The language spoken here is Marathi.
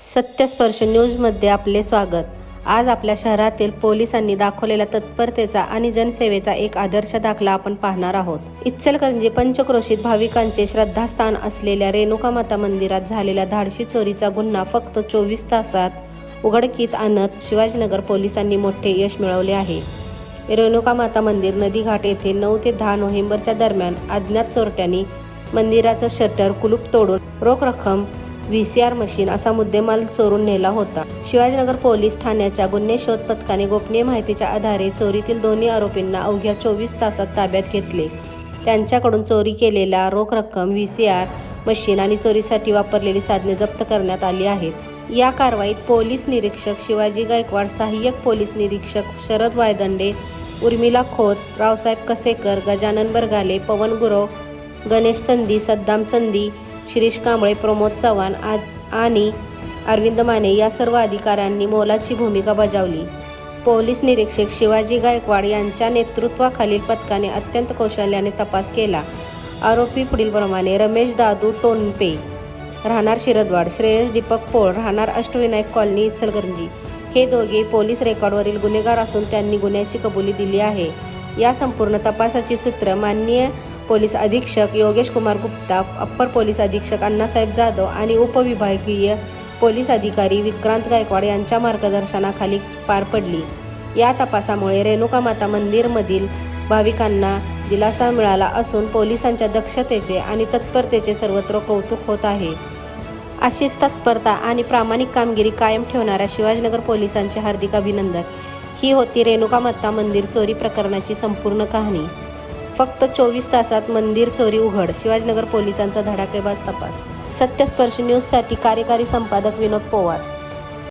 सत्यस्पर्श न्यूजमध्ये आपले स्वागत. आज आपल्या शहरातील पोलिसांनी दाखवलेल्या तत्परतेचा आणि जनसेवेचा एक आदर्श दाखला आपण पाहणार आहोत. इचलकरंजी पंचक्रोशीत भाविकांचे श्रद्धास्थान असलेल्या रेणुका माता मंदिरात झालेल्या धाडशी चोरीचा गुन्हा फक्त चोवीस तासात उघडकीत आणत शिवाजीनगर पोलिसांनी मोठे यश मिळवले आहे. रेणुका माता मंदिर नदीघाट येथे नऊ ते दहा नोव्हेंबरच्या दरम्यान अज्ञात चोरट्यांनी मंदिराचं शटर कुलूप तोडून रोख रक्कम व्ही सी आर मशीन असा मुद्देमाल चोरून नेला होता. शिवाजीनगर पोलीस ठाण्याच्या गुन्हे शोध पथकाने गोपनीय माहितीच्या आधारे चोरीतील दोन्ही आरोपींना अवघ्या चोवीस तासात ताब्यात घेतले. त्यांच्याकडून चोरी केलेला रोख रक्कम व्ही सी आर मशीन आणि चोरीसाठी वापरलेली साधने जप्त करण्यात आली आहेत. या कारवाईत पोलीस निरीक्षक शिवाजी गायकवाड सहाय्यक पोलीस निरीक्षक शरद वायदंडे उर्मिला खोत रावसाहेब कसेकर गजानन बरगाले पवन गुरव गणेश संधी सद्दाम संधी शिरीष कांबळे प्रमोद चव्हाण आ- आणि अरविंद माने या सर्व अधिकाऱ्यांनी मोलाची भूमिका बजावली. पोलीस निरीक्षक शिवाजी गायकवाड यांच्या नेतृत्वाखालील पथकाने अत्यंत कौशल्याने तपास केला. आरोपी पुढीलप्रमाणे रमेश दादू टोनपे राहणार शिरदवाड श्रेयस दीपक पोळ राहणार अष्टविनायक कॉलनी इचलकरंजी. हे दोघे पोलीस रेकॉर्डवरील गुन्हेगार असून त्यांनी गुन्ह्याची कबुली दिली आहे. या संपूर्ण तपासाची सूत्र माननीय पोलीस अधीक्षक योगेश कुमार गुप्ता अप्पर पोलीस अधीक्षक अण्णासाहेब जाधव आणि उपविभागीय पोलीस अधिकारी विक्रांत गायकवाड यांच्या मार्गदर्शनाखाली पार पडली. या तपासामुळे रेणुका माता मंदिरमधील भाविकांना दिलासा मिळाला असून पोलिसांच्या दक्षतेचे आणि तत्परतेचे सर्वत्र कौतुक होत आहे. अशीच तत्परता आणि प्रामाणिक कामगिरी कायम ठेवणाऱ्या शिवाजीनगर पोलिसांचे हार्दिक अभिनंदन. ही होती रेणुका माता मंदिर चोरी प्रकरणाची संपूर्ण कहाणी. फक्त चोवीस तासात मंदिर चोरी उघड. शिवाजीनगर पोलिसांचा धडाकेबाज तपास. सत्यस्पर्श न्यूजसाठी कार्यकारी संपादक विनोद पोवार.